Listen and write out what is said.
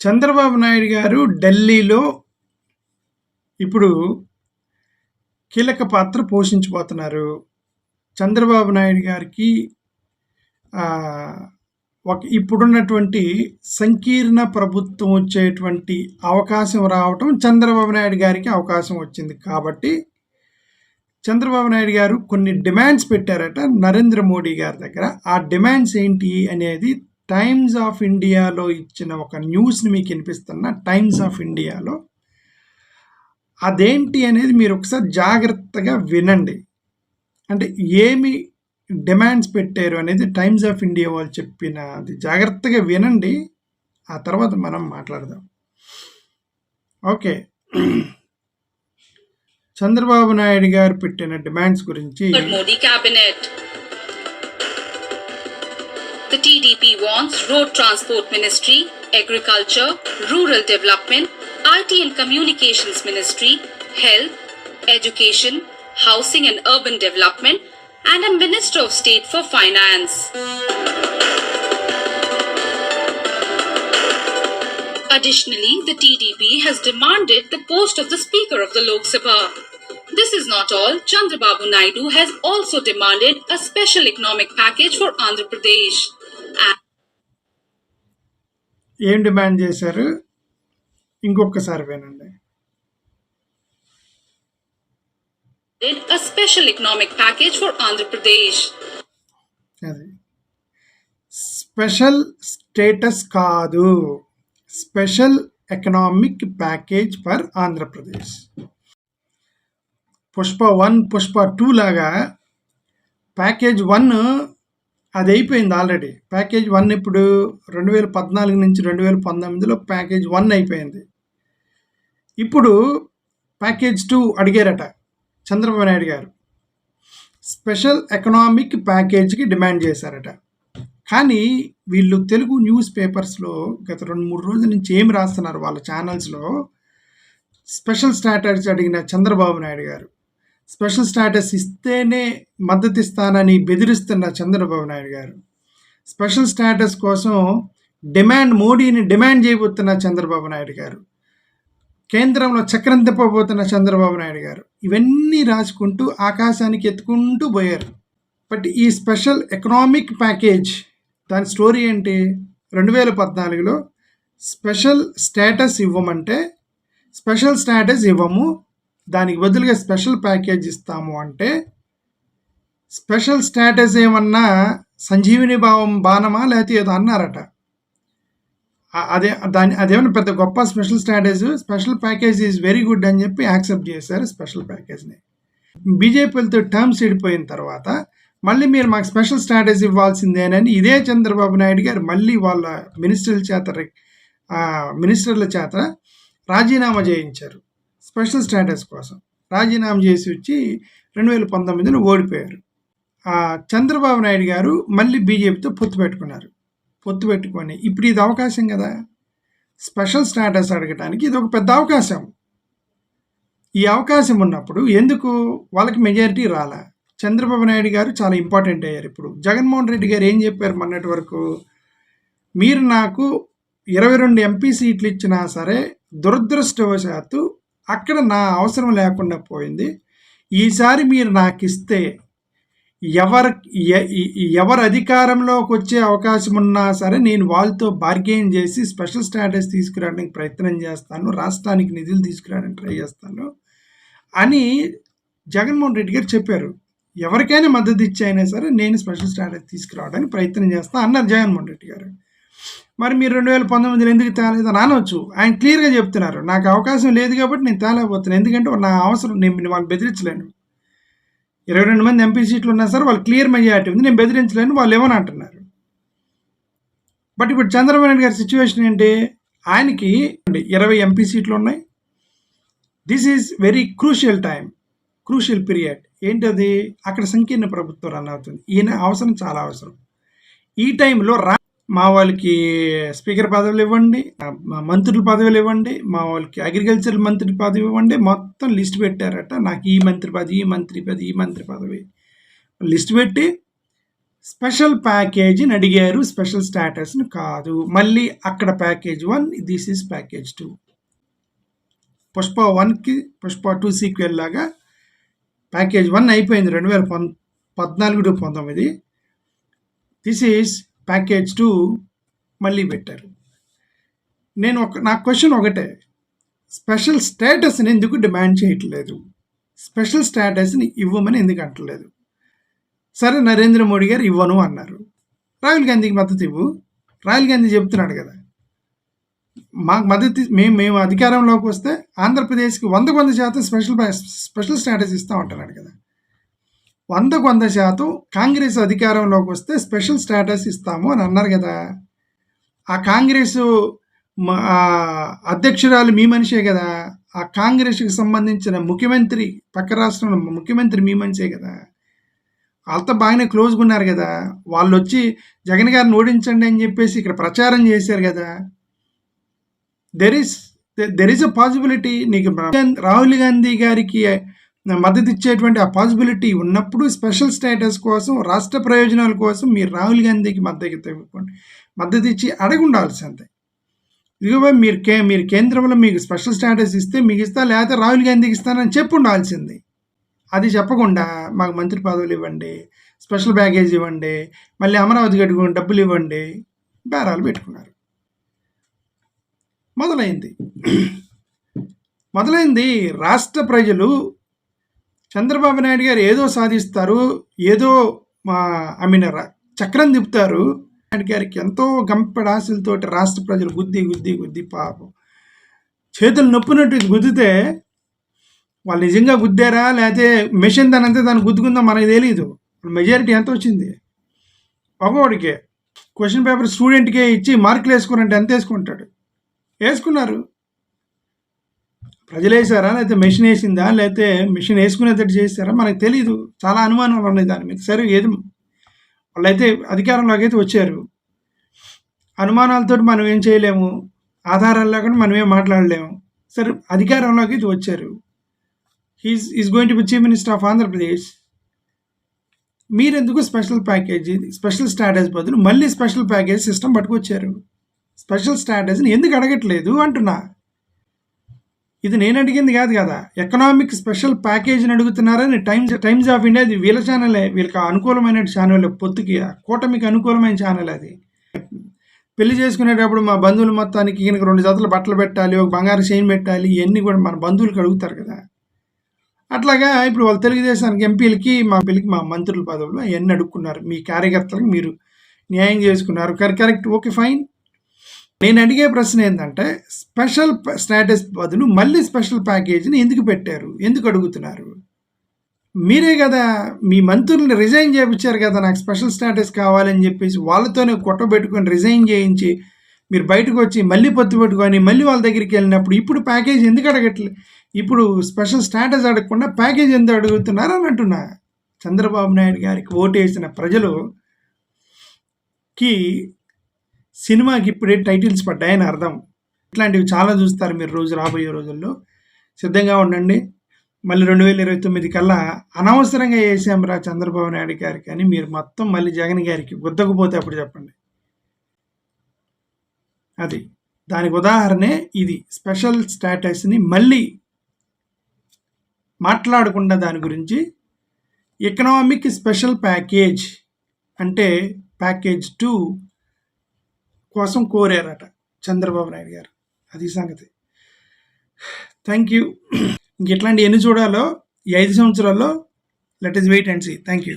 చంద్రబాబు నాయుడు గారు ఢిల్లీలో ఇప్పుడు కీలక పాత్ర పోషించబోతున్నారు. చంద్రబాబు నాయుడు గారికి ఒక ఇప్పుడున్నటువంటి సంకీర్ణ ప్రభుత్వం వచ్చేటువంటి అవకాశం రావటం చంద్రబాబు నాయుడు గారికి అవకాశం వచ్చింది. కాబట్టి చంద్రబాబు నాయుడు గారు కొన్ని డిమాండ్స్ పెట్టారట నరేంద్ర మోడీ గారి దగ్గర. ఆ డిమాండ్స్ ఏంటి అనేది టైమ్స్ ఆఫ్ ఇండియాలో ఇచ్చిన ఒక న్యూస్ని మీకు వినిపిస్తున్న టైమ్స్ ఆఫ్ ఇండియాలో అదేంటి అనేది మీరు ఒకసారి జాగ్రత్తగా వినండి. అంటే ఏమి డిమాండ్స్ పెట్టారు అనేది టైమ్స్ ఆఫ్ ఇండియా వాళ్ళు చెప్పినది జాగ్రత్తగా వినండి. ఆ తర్వాత మనం మాట్లాడదాం. ఓకే. చంద్రబాబు నాయుడు గారు పెట్టిన డిమాండ్స్ గురించి But cabinet TDP wants Road Transport Ministry, Agriculture, Rural Development, IT and Communications Ministry, Health, Education, Housing and Urban Development, and a Minister of State for Finance. Additionally, the TDP has demanded the post of the Speaker of the Lok Sabha. This is not all. Chandrababu Naidu has also demanded a special economic package for Andhra Pradesh ఏం demand చేశారు? ఇంకొకసారి వినండి. A special economic package for Andhra Pradesh. అది. Special status కాదు. Special economic package for Andhra Pradesh Pushpa one Pushpa two లాగా package one అది అయిపోయింది already. Package one ఇప్పుడు రెండు వేల పద్నాలుగు నుంచి రెండు వేల పంతొమ్మిదిలో ప్యాకేజ్ వన్ అయిపోయింది. ఇప్పుడు ప్యాకేజ్ టూ అడిగారట చంద్రబాబు నాయుడు గారు. స్పెషల్ ఎకనామిక్ ప్యాకేజ్కి డిమాండ్ చేశారట. కానీ వీళ్ళు తెలుగు న్యూస్ పేపర్స్లో గత రెండు మూడు రోజుల నుంచి ఏం రాస్తున్నారు వాళ్ళ ఛానల్స్లో? స్పెషల్ స్టాటర్స్ అడిగిన చంద్రబాబు నాయుడు గారు. స్పెషల్ స్టాటస్ ఇస్తేనే మద్దతు ఇస్తానని బెదిరిస్తున్న చంద్రబాబు నాయుడు గారు. స్పెషల్ స్టాటస్ కోసం డిమాండ్ మోడీని డిమాండ్ చేయబోతున్న చంద్రబాబు నాయుడు గారు. కేంద్రంలో చక్రం తిప్పబోతున్న చంద్రబాబు నాయుడు గారు. ఇవన్నీ రాసుకుంటూ ఆకాశానికి ఎత్తుకుంటూ పోయారు. బట్ ఈ స్పెషల్ ఎకనామిక్ ప్యాకేజ్ దాని స్టోరీ ఏంటి? రెండు వేల పద్నాలుగులో స్పెషల్ స్టేటస్ ఇవ్వమంటే స్పెషల్ స్టేటస్ ఇవ్వము దానికి బదులుగా స్పెషల్ ప్యాకేజ్ ఇస్తాము అంటే స్పెషల్ స్టేటస్ ఏమన్నా సంజీవిని భావం బాణమా లేకపోతే ఏదో అన్నారట. అదే దాని అదేమన్నా పెద్ద గొప్ప special status special package is very good అని చెప్పి యాక్సెప్ట్ చేశారు స్పెషల్ ప్యాకేజ్ని. బీజేపీలతో టర్మ్స్ విడిపోయిన తర్వాత మళ్ళీ మీరు మాకు స్పెషల్ స్టాటస్ ఇవ్వాల్సిందేనని ఇదే చంద్రబాబు నాయుడు గారు మళ్ళీ వాళ్ళ మినిస్టర్ల చేత మినిస్టర్ల చేత రాజీనామా చేయించారు. స్పెషల్ స్టేటస్ కోసం. రాజీనామా చేసి వచ్చి రెండు వేల పంతొమ్మిదిలో ఓడిపోయారు. చంద్రబాబు నాయుడు గారు మళ్ళీ బీజేపీతో పొత్తు పెట్టుకున్నారు. పొత్తు పెట్టుకొని ఇప్పుడు ఇది అవకాశం కదా? స్పెషల్ స్టేటస్ అడగటానికి ఇది ఒక పెద్ద అవకాశం. ఈ అవకాశం ఉన్నప్పుడు ఎందుకు? వాళ్ళకి మెజారిటీ రాలా? చంద్రబాబు నాయుడు గారు చాలా ఇంపార్టెంట్ అయ్యారు ఇప్పుడు. జగన్మోహన్ రెడ్డి గారు ఏం చెప్పారు మొన్నటి వరకు? మీరు నాకు ఇరవై రెండు ఎంపీ సీట్లు ఇచ్చినా సరే దురదృష్టవశాత్తు అక్కడ నా అవసరం లేకుండా పోయింది. ఈసారి మీరు నాకు ఇస్తే ఎవరు ఎవరు అధికారంలోకి వచ్చే అవకాశం ఉన్నా సరే నేను వాళ్ళతో బార్గెయిన్ చేసి స్పెషల్ స్టాటస్ తీసుకురావడానికి ప్రయత్నం చేస్తాను. రాష్ట్రానికి నిధులు తీసుకురావడానికి ట్రై చేస్తాను అని జగన్మోహన్ రెడ్డి గారు చెప్పారు. ఎవరికైనా మద్దతు ఇచ్చైనా సరే నేను స్పెషల్ స్టాటస్ తీసుకురావడానికి ప్రయత్నం చేస్తాను అన్నారు జగన్మోహన్ రెడ్డి గారు. మరి మీరు రెండు వేల పంతొమ్మిదిలో ఎందుకు తేలేదని అనవచ్చు ఆయన క్లియర్గా చెప్తున్నారు. నాకు అవకాశం లేదు కాబట్టి నేను తేలేకపోతున్నాను ఎందుకంటే నా అవసరం నేను వాళ్ళు బెదిరించలేను. ఇరవై రెండు మంది ఎంపీ సీట్లు ఉన్నా సరే వాళ్ళు క్లియర్ మెజారిటీ ఉంది. నేను బెదిరించలేను. వాళ్ళు ఏమని అంటున్నారు? బట్ ఇప్పుడు చంద్రబాబు నాయుడు గారి సిచ్యువేషన్ ఏంటి? ఆయనకి ఇరవై ఎంపీ సీట్లు ఉన్నాయి. This is very crucial time crucial period ఏంటది? అక్కడ సంకీర్ణ ప్రభుత్వం రన్ అవుతుంది. ఈయన అవసరం చాలా అవసరం. ఈ టైంలో రా మా వాళ్ళకి స్పీకర్ పదవులు ఇవ్వండి మంత్రుల పదవులు ఇవ్వండి మా వాళ్ళకి అగ్రికల్చర్ మంత్రి పదవి ఇవ్వండి మొత్తం లిస్ట్ పెట్టారట. నాకు ఈ మంత్రి పదవి ఈ మంత్రి పదవి ఈ మంత్రి పదవి. లిస్ట్ పెట్టి స్పెషల్ ప్యాకేజీని అడిగారు. స్పెషల్ స్టాటస్ని కాదు. మళ్ళీ అక్కడ package one this is package two Pushpa వన్కి పుష్ప టూ సీక్వెల్ లాగా ప్యాకేజ్ వన్ అయిపోయింది. రెండు వేల పం పద్నాలుగు టు పంతొమ్మిది. దిస్ ఈజ్ ప్యాకేజ్ టూ మళ్ళీ పెట్టారు. నేను ఒక నా క్వశ్చన్ ఒకటే. స్పెషల్ స్టేటస్ని ఎందుకు డిమాండ్ చేయట్లేదు? స్పెషల్ స్టేటస్ని ఇవ్వమని ఎందుకు అంటలేదు? సరే నరేంద్ర మోడీ గారు ఇవ్వను అన్నారు. రాహుల్ గాంధీకి మద్దతు ఇవ్వు. రాహుల్ గాంధీ చెప్తున్నాడు కదా. మాకు మద్దతు మేము మేము అధికారంలోకి వస్తే ఆంధ్రప్రదేశ్కి వందకు వంద శాతం స్పెషల్ స్పెషల్ స్టేటస్ ఇస్తూ ఉంటున్నాడు కదా. వందకు వంద శాతం కాంగ్రెస్ అధికారంలోకి వస్తే స్పెషల్ స్టేటస్ ఇస్తాము అని అన్నారు కదా. ఆ కాంగ్రెస్ అధ్యక్షురాలు మీ మనిషే కదా. ఆ కాంగ్రెస్కి సంబంధించిన ముఖ్యమంత్రి పక్క రాష్ట్రంలో ముఖ్యమంత్రి మీ మనిషే కదా. వాళ్ళతో బాగానే క్లోజ్గా ఉన్నారు కదా. వాళ్ళు వచ్చి జగన్ గారిని ఓడించండి అని చెప్పేసి ఇక్కడ ప్రచారం చేశారు కదా. There is there is a possibility నీకు రాహుల్ గాంధీ గారికి మద్దతు ఇచ్చేటువంటి ఆ పాసిబిలిటీ ఉన్నప్పుడు స్పెషల్ స్టేటస్ కోసం రాష్ట్ర ప్రయోజనాల కోసం మీరు రాహుల్ గాంధీకి మద్దతు ఇవ్వండి మద్దతు ఇచ్చి అడగి ఉండాల్సిందే ఇదిగో మీరు కే మీరు కేంద్రంలో మీకు స్పెషల్ స్టేటస్ ఇస్తే మీకు ఇస్తా లేకపోతే రాహుల్ గాంధీకి ఇస్తానని చెప్పి ఉండాల్సింది అది చెప్పకుండా మాకు మంత్రి పదవులు ఇవ్వండి స్పెషల్ ప్యాకేజ్ ఇవ్వండి మళ్ళీ అమరావతి కట్టుకుని డబ్బులు ఇవ్వండి బేరాలు పెట్టుకున్నారు. మొదలైంది. మొదలైంది రాష్ట్ర ప్రజలు చంద్రబాబు నాయుడు గారు ఏదో సాధిస్తారు ఏదో మా ఐ మీన్ చక్రం తిప్పుతారు. నాయుడు గారికి ఎంతో గంపెడ రాష్ట్ర ప్రజలు గుద్ది గుద్ది గుద్ది పాపం. చేతులు నొప్పినట్టు గుద్దితే వాళ్ళు నిజంగా గుద్దారా? లేకపోతే మెషిన్ దాని దాన్ని గుద్దుకుందో మనకు తెలియదు మెజారిటీ ఎంత వచ్చింది? ఒకవాడికే క్వశ్చన్ పేపర్ స్టూడెంట్కే ఇచ్చి మార్కులు వేసుకున్నట్టు ఎంత వేసుకుంటాడు? వేసుకున్నారు. ప్రజలు వేసారా లేకపోతే మెషిన్ వేసిందా? లేకపోతే మిషన్ వేసుకునేటట్టు చేస్తారా మనకు తెలియదు చాలా అనుమానాలు ఉన్నాయి దాని మీద. సరే ఏది వాళ్ళైతే అధికారంలోకి అయితే వచ్చారు. అనుమానాలతో మనం ఏం చేయలేము. ఆధారాలు లేకుండా మనం ఏం మాట్లాడలేము. సరే అధికారంలోకి అయితే వచ్చారు. He's is going to be chief minister of Andhra Pradesh మీరెందుకు స్పెషల్ ప్యాకేజీ స్పెషల్ స్టాటస్ బదులు మళ్ళీ స్పెషల్ ప్యాకేజ్ సిస్టమ్ పట్టుకొచ్చారు? స్పెషల్ స్టాటస్ని ఎందుకు అడగట్లేదు అంటున్నా. ఇది నేను అడిగింది కాదు. కదా ఎకనామిక్ స్పెషల్ ప్యాకేజీని అడుగుతున్నారని టైమ్స్ టైమ్స్ ఆఫ్ ఇండియా ఇది వీళ్ళ ఛానలే వీళ్ళకి అనుకూలమైన ఛానల్ పొత్తుకి కూటమికి అనుకూలమైన ఛానల్ అది. పెళ్ళి చేసుకునేటప్పుడు మా బంధువులు మొత్తానికి ఈయనకు రెండు జతలు బట్టలు పెట్టాలి ఒక బంగారు చైన్ పెట్టాలి ఇవన్నీ కూడా మన బంధువులకు అడుగుతారు కదా. అట్లాగా ఇప్పుడు వాళ్ళు తెలుగుదేశానికి ఎంపీలకి మా పెళ్ళికి మా మంత్రుల పదవులు అవన్నీ అడుక్కున్నారు. మీ కార్యకర్తలకు మీరు న్యాయం చేసుకున్నారు. కరెక్ట్. Okay fine. నేను అడిగే ప్రశ్న ఏంటంటే స్పెషల్ స్టేటస్ బదులు మళ్ళీ స్పెషల్ ప్యాకేజీని ఎందుకు పెట్టారు? ఎందుకు అడుగుతున్నారు? మీరే కదా మీ మంత్రుల్ని రిజైన్ చేయించారు కదా నాకు స్పెషల్ స్టేటస్ కావాలని చెప్పేసి వాళ్ళతోనే కొట్టబెట్టుకొని రిజైన్ చేయించి మీరు బయటకు వచ్చి మళ్ళీ పొత్తు పెట్టుకొని మళ్ళీ వాళ్ళ దగ్గరికి వెళ్ళినప్పుడు ఇప్పుడు ప్యాకేజ్ ఎందుకు అడగట్లేదు ఇప్పుడు స్పెషల్ స్టేటస్ అడగకుండా ప్యాకేజ్ ఎందుకు అడుగుతున్నారు అని అంటున్నా. చంద్రబాబు నాయుడు గారికి ఓటేసిన ప్రజలుకి సినిమాకి ఇప్పుడే టైటిల్స్ పడ్డాయని అర్థం. ఇట్లాంటివి చాలా చూస్తారు మీరు రోజు రాబోయే రోజుల్లో. సిద్ధంగా ఉండండి. మళ్ళీ రెండు వేల ఇరవై తొమ్మిది కల్లా అనవసరంగా వేసాంరా చంద్రబాబు నాయుడు గారికి అని మీరు మొత్తం మళ్ళీ జగన్ గారికి గుద్దకపోతే అప్పుడు చెప్పండి. అది. దానికి ఉదాహరణే ఇది. స్పెషల్ స్టాటస్ని మళ్ళీ మాట్లాడకుండా దాని గురించి ఎకనామిక్ స్పెషల్ ప్యాకేజ్ అంటే ప్యాకేజ్ టూ కోసం కోరారట చంద్రబాబు నాయుడు గారు. అది సంగతి. థ్యాంక్ యూ ఇంక ఎట్లాంటి ఎన్ని చూడాలో ఈ ఐదు సంవత్సరాల్లో let us wait and see thank you